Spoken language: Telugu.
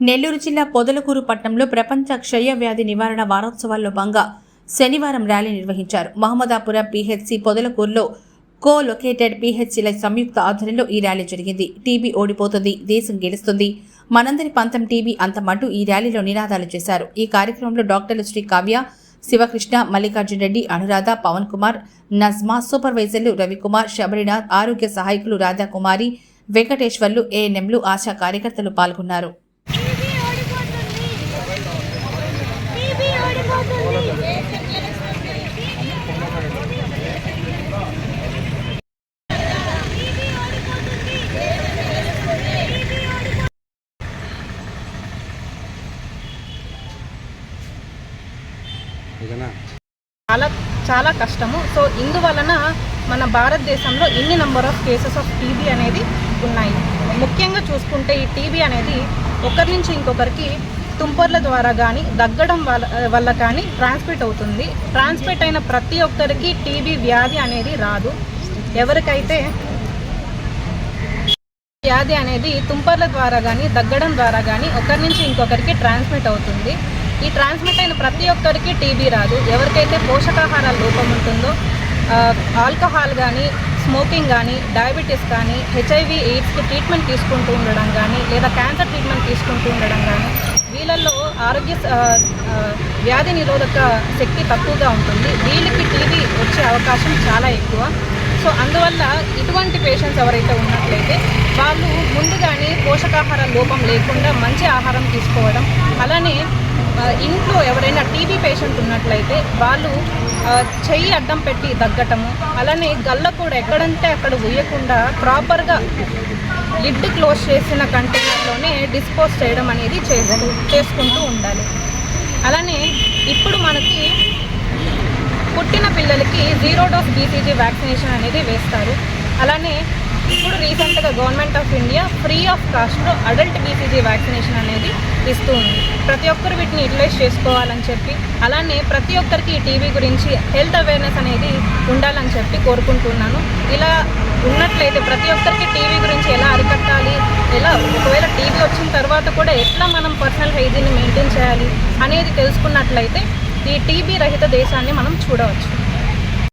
నెల్లూరు జిల్లా పొదలకూరు పట్టణంలో ప్రపంచ క్షయ వ్యాధి నివారణ వారోత్సవాల్లో భాగంగా శనివారం ర్యాలీ నిర్వహించారు. మహమ్మదాపురం పీహెచ్సి పొదలకూరులో కో లొకేటెడ్ పీహెచ్సీల సంయుక్త ఆధ్వర్యంలో ఈ ర్యాలీ జరిగింది. టీబీ ఓడిపోతుంది దేశం గెలుస్తుంది. మనందరి పంతం టీబీ అంతమంటూ ఈ ర్యాలీలో నినాదాలు చేశారు. ఈ కార్యక్రమంలో డాక్టర్లు శ్రీ కావ్య శివకృష్ణ మల్లికార్జున రెడ్డి అనురాధ పవన్ కుమార్ నజ్మా సూపర్వైజర్లు రవికుమార్ శబరినాథ్ ఆరోగ్య సహాయకులు రాధాకుమారి వెంకటేశ్వర్లు ఏఎన్ఎంలు ఆశా కార్యకర్తలు పాల్గొన్నారు టీవీ ఓడిపోతుంది టీవీ ఓడిపోతుంది ఓకేనా చాలా చాలా కష్టము. సో ఇందువలన మన భారతదేశంలో ఇన్ని number of cases of TB అనేది ఉన్నాయి? ముఖ్యంగా చూసుకుంటే ఈ టీబీ అనేది ఒకరి నుంచి ఇంకొకరికి తుంపర్ల ద్వారా కానీ దగ్గడం వల్ల వల్ల కానీ ట్రాన్స్మిట్ అవుతుంది. ట్రాన్స్మిట్ అయిన ప్రతి ఒక్కరికి టీబీ వ్యాధి అనేది రాదు. ఎవరికైతే వ్యాధి అనేది తుంపర్ల ద్వారా కానీ దగ్గడం ద్వారా కానీ ఒకరి నుంచి ఇంకొకరికి ట్రాన్స్మిట్ అవుతుంది. ఈ ట్రాన్స్మిట్ అయిన ప్రతి ఒక్కరికి టీబీ రాదు. ఎవరికైతే పోషకాహార లోపం ఉంటుందో ఆల్కహాల్ కానీ స్మోకింగ్ కానీ డయాబెటీస్ కానీ హెచ్ఐవి ఎయిడ్స్కి ట్రీట్మెంట్ తీసుకుంటూ ఉండడం కానీ లేదా క్యాన్సర్ ట్రీట్మెంట్ తీసుకుంటూ ఉండడం కానీ వీళ్ళల్లో ఆరోగ్య వ్యాధి నిరోధక శక్తి తక్కువగా ఉంటుంది. వీళ్ళకి టీబీ వచ్చే అవకాశం చాలా ఎక్కువ. సో అందువల్ల ఇటువంటి పేషెంట్స్ ఎవరైతే ఉన్నట్లయితే వాళ్ళు ముందుగానే పోషకాహార లోపం లేకుండా మంచి ఆహారం తీసుకోవడం అలానే ఇంట్లో ఎవరైనా టీబీ పేషెంట్ ఉన్నట్లయితే వాళ్ళు చెయ్యి అడ్డం పెట్టి దగ్గటము అలానే గల్ల కూడా ఎక్కడంటే అక్కడ ఉయ్యకుండా ప్రాపర్గా లిడ్ క్లోజ్ చేసిన కంటైనర్లోనే డిస్పోజ్ చేయడం అనేది చేస్తూ చేసుకుంటూ ఉండాలి. అలానే ఇప్పుడు మనకి పుట్టిన పిల్లలకి జీరో డోస్ బీసీజీ వ్యాక్సినేషన్ అనేది వేస్తారు. అలానే ఇప్పుడు రీసెంట్గా government of India free of కాస్ట్లో అడల్ట్ బీసీజీ వ్యాక్సినేషన్ అనేది ఇస్తూ ఉంది. ప్రతి ఒక్కరు వీటిని యూటిలైజ్ చేసుకోవాలని చెప్పి అలానే ప్రతి ఒక్కరికి ఈ టీవీ గురించి హెల్త్ అవేర్నెస్ అనేది ఉండాలని చెప్పి కోరుకుంటున్నాను. ఇలా ఉన్నట్లయితే ప్రతి ఒక్కరికి టీవీ గురించి ఎలా అరికట్టాలి ఎలా ఒకవేళ టీవీ వచ్చిన తర్వాత కూడా ఎట్లా మనం పర్సనల్ హైజీన్ని మెయింటైన్ చేయాలి అనేది తెలుసుకున్నట్లయితే ఈ టీబీ రహిత దేశాన్ని మనం చూడవచ్చు.